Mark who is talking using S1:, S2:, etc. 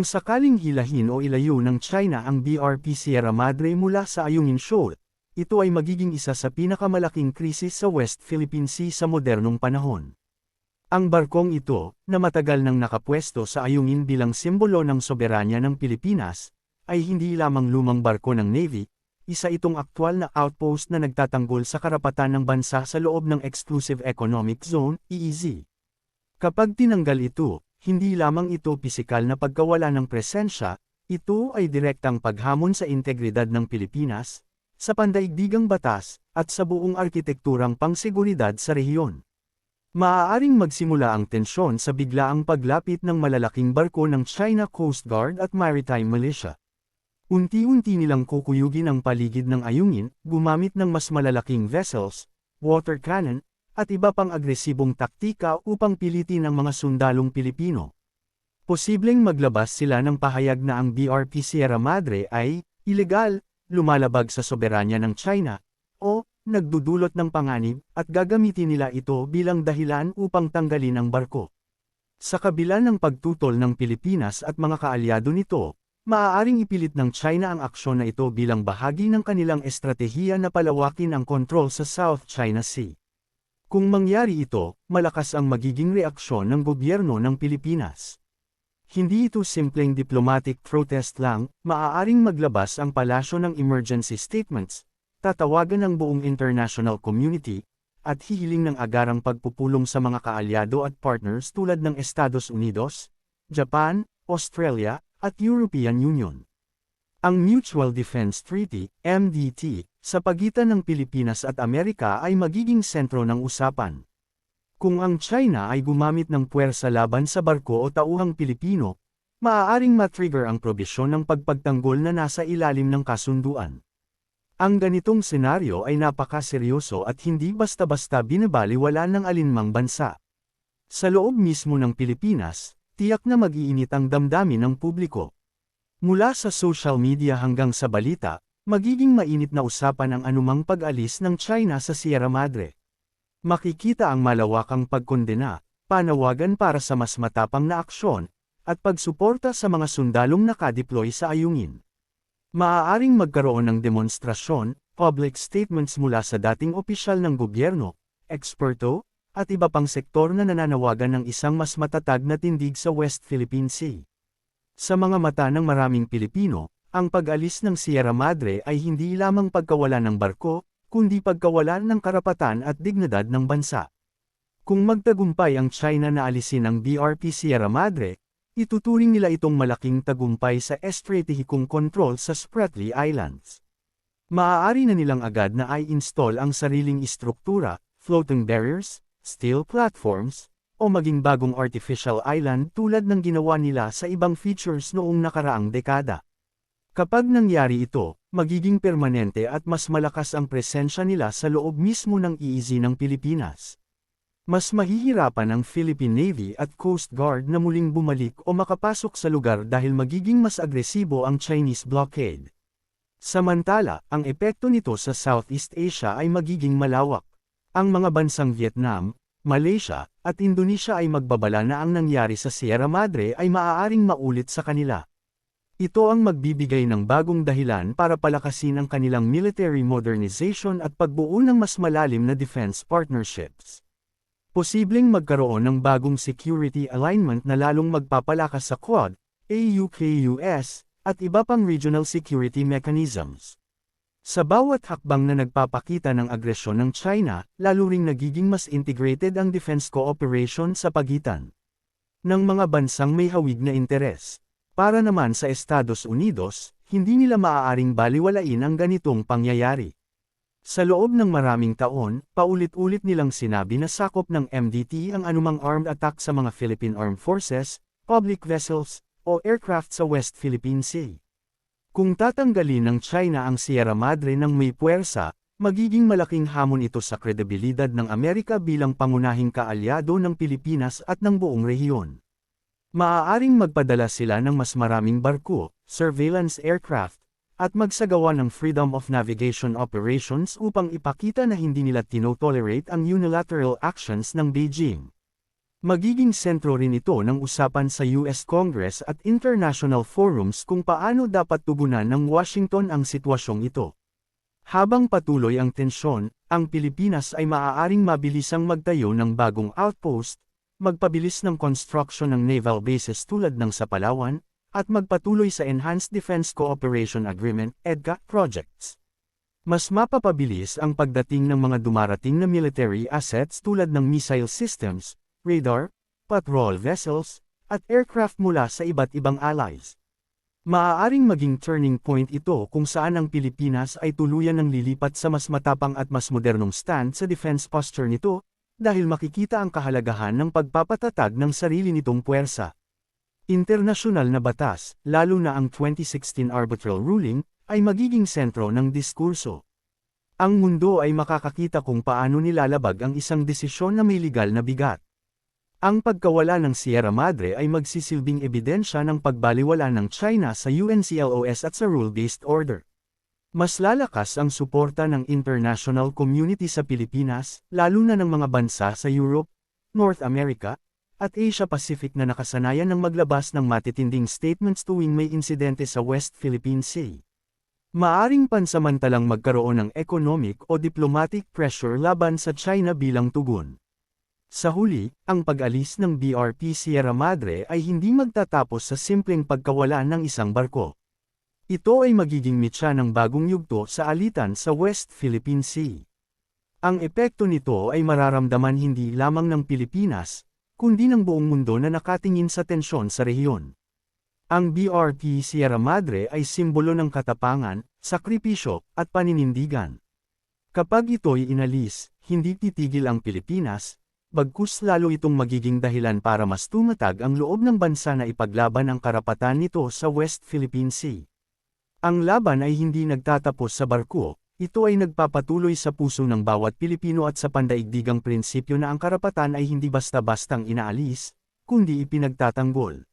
S1: Kung sakaling hilahin o ilayo ng China ang BRP Sierra Madre mula sa Ayungin Shoal, ito ay magiging isa sa pinakamalaking krisis sa West Philippine Sea sa modernong panahon. Ang barkong ito, na matagal nang nakapwesto sa ayungin bilang simbolo ng soberanya ng Pilipinas, ay hindi lamang lumang barko ng Navy, isa itong aktwal na outpost na nagtatanggol sa karapatan ng bansa sa loob ng Exclusive Economic Zone, EEZ. Kapag tinanggal ito, hindi lamang ito pisikal na pagkawala ng presensya, ito ay direktang paghamon sa integridad ng Pilipinas, sa pandaigdigang batas, at sa buong arkitekturang pangseguridad sa rehiyon. Maaaring magsimula ang tensyon sa biglaang paglapit ng malalaking barko ng China Coast Guard at Maritime Militia. Unti-unti nilang kukuyugin ang paligid ng ayungin, gumamit ng mas malalaking vessels, water cannon, at iba pang agresibong taktika upang pilitin ang mga sundalong Pilipino. Posibleng maglabas sila ng pahayag na ang BRP Sierra Madre ay ilegal, lumalabag sa soberanya ng China, o nagdudulot ng panganib, at gagamitin nila ito bilang dahilan upang tanggalin ang barko. Sa kabila ng pagtutol ng Pilipinas at mga kaalyado nito, maaaring ipilit ng China ang aksyon na ito bilang bahagi ng kanilang estratehiya na palawakin ang kontrol sa South China Sea. Kung mangyari ito, malakas ang magiging reaksyon ng gobyerno ng Pilipinas. Hindi ito simpleng diplomatic protest lang, maaaring maglabas ang palasyo ng emergency statements, tatawagan ng buong international community, at hihiling ng agarang pagpupulong sa mga kaalyado at partners tulad ng Estados Unidos, Japan, Australia, at European Union. Ang Mutual Defense Treaty, MDT, sa pagitan ng Pilipinas at Amerika ay magiging sentro ng usapan. Kung ang China ay gumamit ng puwersa laban sa barko o tauhang Pilipino, maaaring matrigger ang probisyon ng pagpagtanggol na nasa ilalim ng kasunduan. Ang ganitong senaryo ay napakaseryoso at hindi basta-basta binabaliwala ng alinmang bansa. Sa loob mismo ng Pilipinas, tiyak na mag-iinit ang damdamin ng publiko. Mula sa social media hanggang sa balita, magiging mainit na usapan ang anumang pag-alis ng China sa Sierra Madre. Makikita ang malawakang pagkondena, panawagan para sa mas matapang na aksyon, at pagsuporta sa mga sundalong nakadeploy sa ayungin. Maaaring magkaroon ng demonstrasyon, public statements mula sa dating opisyal ng gobyerno, eksperto, at iba pang sektor na nananawagan ng isang mas matatag na tindig sa West Philippine Sea. Sa mga mata ng maraming Pilipino, ang pag-alis ng Sierra Madre ay hindi lamang pagkawala ng barko, kundi pagkawalan ng karapatan at dignidad ng bansa. Kung magtagumpay ang China na alisin ang BRP Sierra Madre, Ituturing nila itong malaking tagumpay sa estratehikong kontrol sa Spratly Islands. Maaari na nilang agad na i-install ang sariling istruktura, floating barriers, steel platforms, o maging bagong artificial island tulad ng ginawa nila sa ibang features noong nakaraang dekada. Kapag nangyari ito, magiging permanente at mas malakas ang presensya nila sa loob mismo ng EEZ ng Pilipinas. Mas mahihirapan ang Philippine Navy at Coast Guard na muling bumalik o makapasok sa lugar dahil magiging mas agresibo ang Chinese blockade. Samantala, ang epekto nito sa Southeast Asia ay magiging malawak. Ang mga bansang Vietnam, Malaysia, at Indonesia ay magbabala na ang nangyari sa Sierra Madre ay maaaring maulit sa kanila. Ito ang magbibigay ng bagong dahilan para palakasin ang kanilang military modernization at pagbuo ng mas malalim na defense partnerships. Posibleng magkaroon ng bagong security alignment na lalong magpapalakas sa Quad, AUKUS, at iba pang regional security mechanisms. Sa bawat hakbang na nagpapakita ng agresyon ng China, lalo ring nagiging mas integrated ang defense cooperation sa pagitan ng mga bansang may hawig na interes. Para naman sa Estados Unidos, hindi nila maaaring baliwalain ang ganitong pangyayari. Sa loob ng maraming taon, paulit-ulit nilang sinabi na sakop ng MDT ang anumang armed attack sa mga Philippine Armed Forces, public vessels, o aircraft sa West Philippine Sea. Kung tatanggalin ng China ang Sierra Madre ng may puwersa, magiging malaking hamon ito sa kredibilidad ng Amerika bilang pangunahing kaalyado ng Pilipinas at ng buong rehiyon. Maaaring magpadala sila ng mas maraming barko, surveillance aircraft, at magsagawa ng freedom of navigation operations upang ipakita na hindi nila tinotolerate ang unilateral actions ng Beijing. Magiging sentro rin ito ng usapan sa US Congress at international forums kung paano dapat tugunan ng Washington ang sitwasyong ito. Habang patuloy ang tensyon, ang Pilipinas ay maaaring mabilisang magtayo ng bagong outpost, magpabilis ng construction ng naval bases tulad ng sa Palawan, at magpatuloy sa Enhanced Defense Cooperation Agreement EDCA projects. Mas mapapabilis ang pagdating ng mga dumarating na military assets tulad ng missile systems, radar, patrol vessels, at aircraft mula sa iba't ibang allies. Maaaring maging turning point ito kung saan ang Pilipinas ay tuluyan ng lilipat sa mas matapang at mas modernong stand sa defense posture nito, dahil makikita ang kahalagahan ng pagpapatatag ng sarili nitong puwersa. Internasyonal na batas, lalo na ang 2016 arbitral ruling, ay magiging sentro ng diskurso. Ang mundo ay makakakita kung paano nilalabag ang isang desisyon na may legal na bigat. Ang pagkawala ng Sierra Madre ay magsisilbing ebidensya ng pagbaliwala ng China sa UNCLOS at sa rule-based order. Mas lalakas ang suporta ng international community sa Pilipinas, lalo na ng mga bansa sa Europe, North America, at Asia Pacific na nakasanayan ng maglabas ng matitinding statements tuwing may insidente sa West Philippine Sea. Maaring pansamantalang magkaroon ng economic o diplomatic pressure laban sa China bilang tugon. Sa huli, ang pag-alis ng BRP Sierra Madre ay hindi magtatapos sa simpleng pagkawala ng isang barko. Ito ay magiging mitya ng bagong yugto sa alitan sa West Philippine Sea. Ang epekto nito ay mararamdaman hindi lamang ng Pilipinas, kundi ng buong mundo na nakatingin sa tensyon sa rehiyon. Ang BRP Sierra Madre ay simbolo ng katapangan, sakripisyo, at paninindigan. Kapag ito'y inalis, hindi titigil ang Pilipinas, bagkus lalo itong magiging dahilan para mas tumatag ang loob ng bansa na ipaglaban ang karapatan nito sa West Philippine Sea. Ang laban ay hindi nagtatapos sa barko, ito ay nagpapatuloy sa puso ng bawat Pilipino at sa pandaigdigang prinsipyo na ang karapatan ay hindi basta-bastang inaalis, kundi ipinagtatanggol.